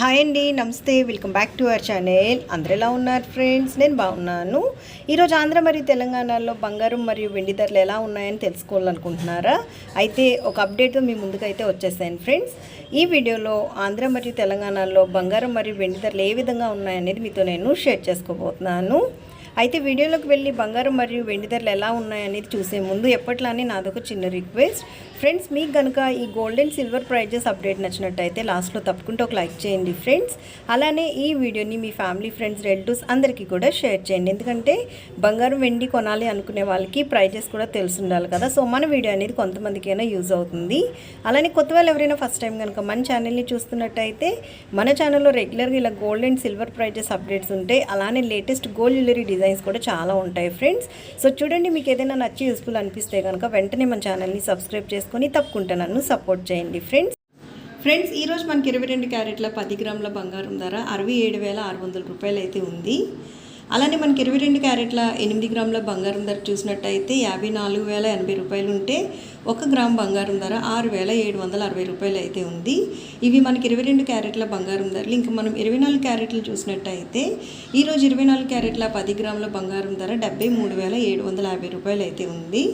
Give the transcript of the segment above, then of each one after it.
Hi అండి నమస్తే welcome back to our channel. అందరు ఎలా ఉన్నారు ఫ్రెండ్స్? నేను బాగున్నాను. ఈరోజు ఆంధ్ర మరియు తెలంగాణలో బంగారం మరియు వెండి ధరలు ఎలా ఉన్నాయని తెలుసుకోవాలనుకుంటున్నారా? అయితే ఒక అప్డేట్తో మీ ముందుకైతే వచ్చేసాను ఫ్రెండ్స్. ఈ వీడియోలో ఆంధ్ర మరియు తెలంగాణలో బంగారం మరియు వెండి ధరలు ఏ విధంగా ఉన్నాయనేది మీతో నేను షేర్ చేసుకోబోతున్నాను. అయితే వీడియోలోకి వెళ్ళి బంగారం మరియు వెండి ధరలు ఎలా ఉన్నాయనేది చూసే ముందు ఎప్పట్లానే నాదొక చిన్న రిక్వెస్ట్. ఫ్రెండ్స్ మీకు కనుక ఈ gold and silver prices update నచ్చినట్టయితే లాస్ట్లో తప్పకుండా ఒక లైక్ చేయండి ఫ్రెండ్స్. అలానే ఈ వీడియోని మీ ఫ్యామిలీ ఫ్రెండ్స్ రిలేటివ్స్ అందరికీ కూడా షేర్ చేయండి. ఎందుకంటే బంగారం వెండి కొనాలి అనుకునే వాళ్ళకి ప్రైజెస్ కూడా తెలిసి ఉండాలి కదా. సో మన వీడియో అనేది కొంతమందికైనా యూజ్ అవుతుంది. అలానే కొత్త వాళ్ళు ఎవరైనా ఫస్ట్ టైం కనుక మన ఛానల్ని చూస్తున్నట్టయితే మన ఛానల్లో రెగ్యులర్గా ఇలా gold and silver prices updates ఉంటాయి అలానే లేటెస్ట్ గోల్డ్ జ్యువెలరీ డిజైన్స్ కూడా చాలా ఉంటాయి ఫ్రెండ్స్. సో చూడండి మీకు ఏదైనా నచ్చి యూస్ఫుల్ అనిపిస్తే కనుక వెంటనే మన ఛానల్ని సబ్స్క్రైబ్ చేసుకొని తప్పకుండా నన్ను సపోర్ట్ చేయండి ఫ్రెండ్స్. ఫ్రెండ్స్ ఈరోజు మనకి ఇరవై రెండు క్యారెట్ల పది గ్రాముల బంగారం ధర అరవై ఏడు వేల ఆరు వందల రూపాయలు అయితే ఉంది. అలానే మనకి ఇరవై రెండు క్యారెట్ల ఎనిమిది గ్రాముల బంగారం ధర చూసినట్టయితే యాభై నాలుగు వేల ఎనభై రూపాయలు ఉంటే ఒక గ్రామ్ బంగారం ధర ఆరు వేల ఏడు వందల అరవై రూపాయలు అయితే ఉంది. ఇవి మనకి ఇరవై రెండు క్యారెట్ల బంగారం ధరలు. ఇంకా మనం ఇరవై నాలుగు క్యారెట్లు చూసినట్టయితే ఈరోజు ఇరవై నాలుగు క్యారెట్ల పది గ్రాముల బంగారం ధర డెబ్బై మూడు వేల ఏడు వందల యాభై రూపాయలు అయితే ఉంది.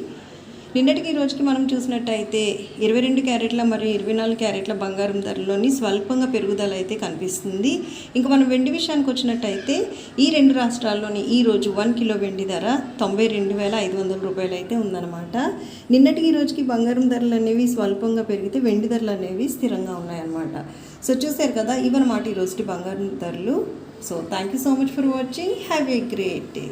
నిన్నటికి ఈ రోజుకి మనం చూసినట్టయితే ఇరవై రెండు క్యారెట్ల మరియు ఇరవై నాలుగు క్యారెట్ల బంగారం ధరలోని స్వల్పంగా పెరుగుదల అయితే కనిపిస్తుంది. ఇంకా మనం వెండి విషయానికి వచ్చినట్టయితే ఈ రెండు రాష్ట్రాల్లోని ఈ రోజు వన్ కిలో వెండి ధర తొంభై రెండు వేల ఐదు వందల రూపాయలు అయితే ఉందన్నమాట. నిన్నటికి ఈ రోజుకి బంగారం ధరలు అనేవి స్వల్పంగా పెరిగితే వెండి ధరలు అనేవి స్థిరంగా ఉన్నాయన్నమాట. సో చూశారు కదా ఇవన్నమాట ఈ రోజుకి బంగారం ధరలు. So thank you so much for watching have a great day